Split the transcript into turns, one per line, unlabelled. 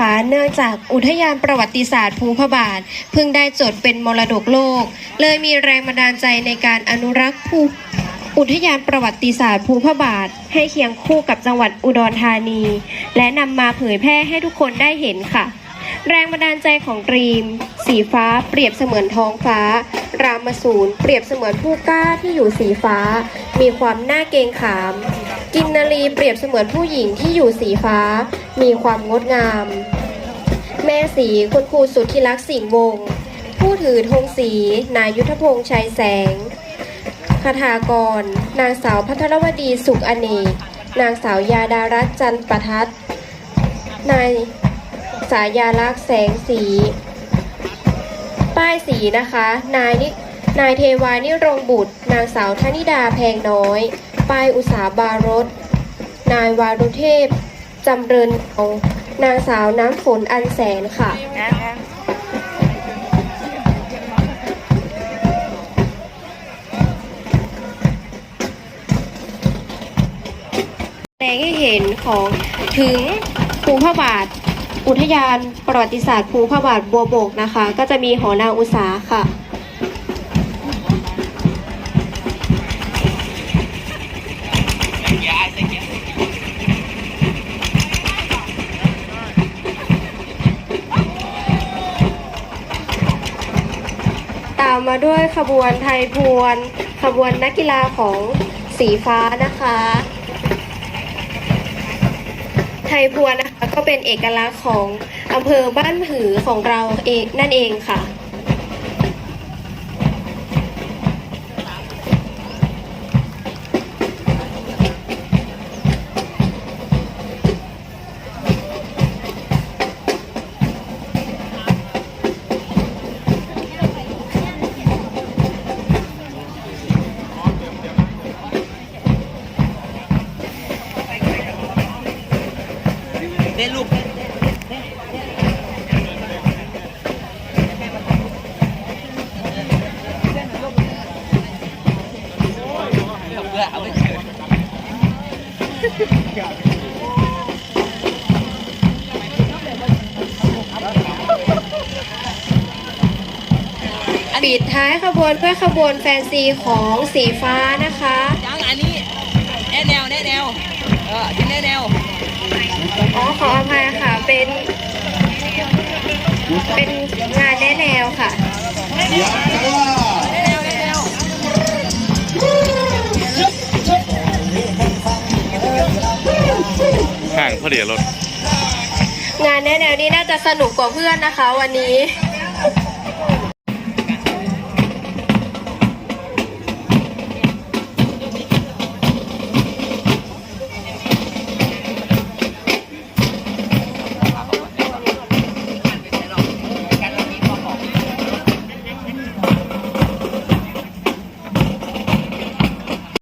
คะเนื่องจากอุทยานประวัติศาสตร์ภูพบาทเพิ่งได้จดเป็นมรดกโลก เลยมีแรงบันดาลใจในการอนุรักษ์ภูอุทยานประวัติศาสตร์ภูพบาท ให้เคียงคู่กับจังหวัดอุดรธานี และนำมาเผยแพร่ให้ทุกคนได้เห็นค่ะ แรงบันดาลใจของดรีม สีฟ้าเปรียบเสมือนท้องฟ้า รามสูรเปรียบเสมือนผู้กล้าที่อยู่สีฟ้า มีความน่าเกรงขาม กินนารีเปรียบเสมือนผู้หญิงที่อยู่สีฟ้า มีความงดงาม แม่สีคุณครูสุดที่รักสิงห์วง ผู้ถือธงสี นายยุทธพงษ์ชัยแสงคาถากร นางสาวพัทรวดีสุขอเนก นางสาวยาดารัตจันประทัดนายสายาลักษ์แสงสี ป้ายสีนะคะ นายนินายเทวานิรงบุตร นางสาวธนิดาแพงน้อย ป้ายอุสาบารสนายวารุเทพ จำเริญเอานางสาวน้ำฝนอันแสนค่ะแสดงให้เห็นของถึงภูพระบาท อุทยานประวัติศาสตร์ภูพระบาทบัวบกนะคะ ก็จะมีหอนาอุษาค่ะ ตามมาด้วยขบวนไทยพวน ขบวนนักกีฬาของสีฟ้านะคะ ไทยพวนนะคะ ก็เป็นเอกลักษณ์ของอำเภอบ้านผือของเราเองนั่นเองค่ะ
เล่นลูก
ปิดท้ายขบวนเพื่อขบวนแฟนซีของสีฟ้านะคะ
ยังอันนี้แน่แนวแน่แนว เออที่แน่แนว
อ๋อขออภัยค่ะเป็น เป็นงานแนะแนวค่ะ
แน่แนวแน่แนว
ห่างพอดีรถ
งานแนะแนวนี้น่าจะสนุกกว่าเพื่อนนะคะ วันนี้